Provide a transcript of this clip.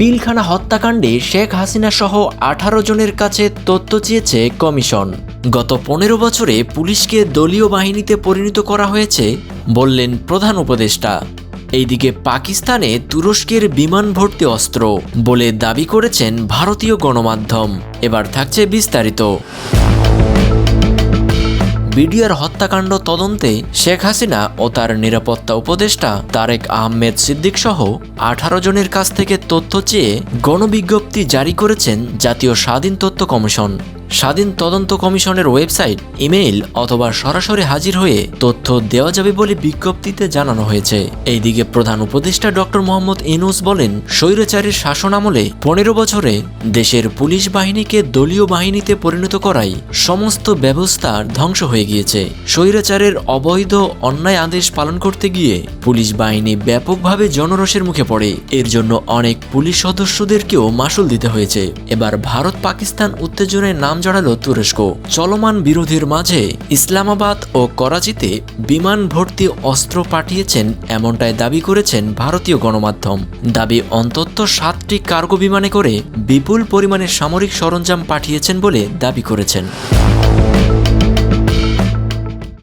পিলখানা হত্যাকাণ্ডে শেখ হাসিনা সহ আঠারো জনের কাছে তথ্য চেয়েছে কমিশন। গত পনেরো বছরে পুলিশকে দলীয় বাহিনীতে পরিণত করা হয়েছে, বললেন প্রধান উপদেষ্টা। এইদিকে পাকিস্তানে তুরস্কের বিমান ভর্তি অস্ত্র বলে দাবি করেছেন ভারতীয় গণমাধ্যম। এবার থাকছে বিস্তারিত। বিডিআর হত্যাকাণ্ড তদন্তে শেখ হাসিনা ও তার নিরাপত্তা উপদেষ্টা তারেক আহমেদ সিদ্দিক সহ আঠারো জনের কাছ থেকে তথ্য চেয়ে গণবিজ্ঞপ্তি জারি করেছেন জাতীয় স্বাধীন তথ্য কমিশন। স্বাধীন তদন্ত কমিশনের ওয়েবসাইট, ইমেইল অথবা সরাসরি হাজির হয়ে তথ্য দেওয়া যাবে বলে বিজ্ঞপ্তিতে জানানো হয়েছে। এইদিকে প্রধান উপদেষ্টা ডক্টর মোহাম্মদ ইনুস বলেন, স্বৈরাচারীর শাসন আমলে পনেরো বছরে দেশের পুলিশ বাহিনীকে দলীয় বাহিনীতে পরিণত করাই সমস্ত ব্যবস্থা ধ্বংস হয়ে গিয়েছে। স্বৈরাচারের অবৈধ অন্যায় আদেশ পালন করতে গিয়ে পুলিশ বাহিনী ব্যাপকভাবে জনরোষের মুখে পড়ে। এর জন্য অনেক পুলিশ সদস্যদেরকেও মাসুল দিতে হয়েছে। এবার ভারত পাকিস্তান উত্তেজনায় নাম জড়ালো তুরস্ক। চলমান বিরোধীর মাঝে ইসলামাবাদ ও করাচিতে বিমান ভর্তি অস্ত্র পাঠিয়েছেন এমনটাই দাবি করেছেন ভারতীয় গণমাধ্যম। দাবি অন্তত সাতটি কার্গো বিমানে করে বিপুল পরিমাণে সামরিক সরঞ্জাম পাঠিয়েছেন বলে দাবি করেছেন।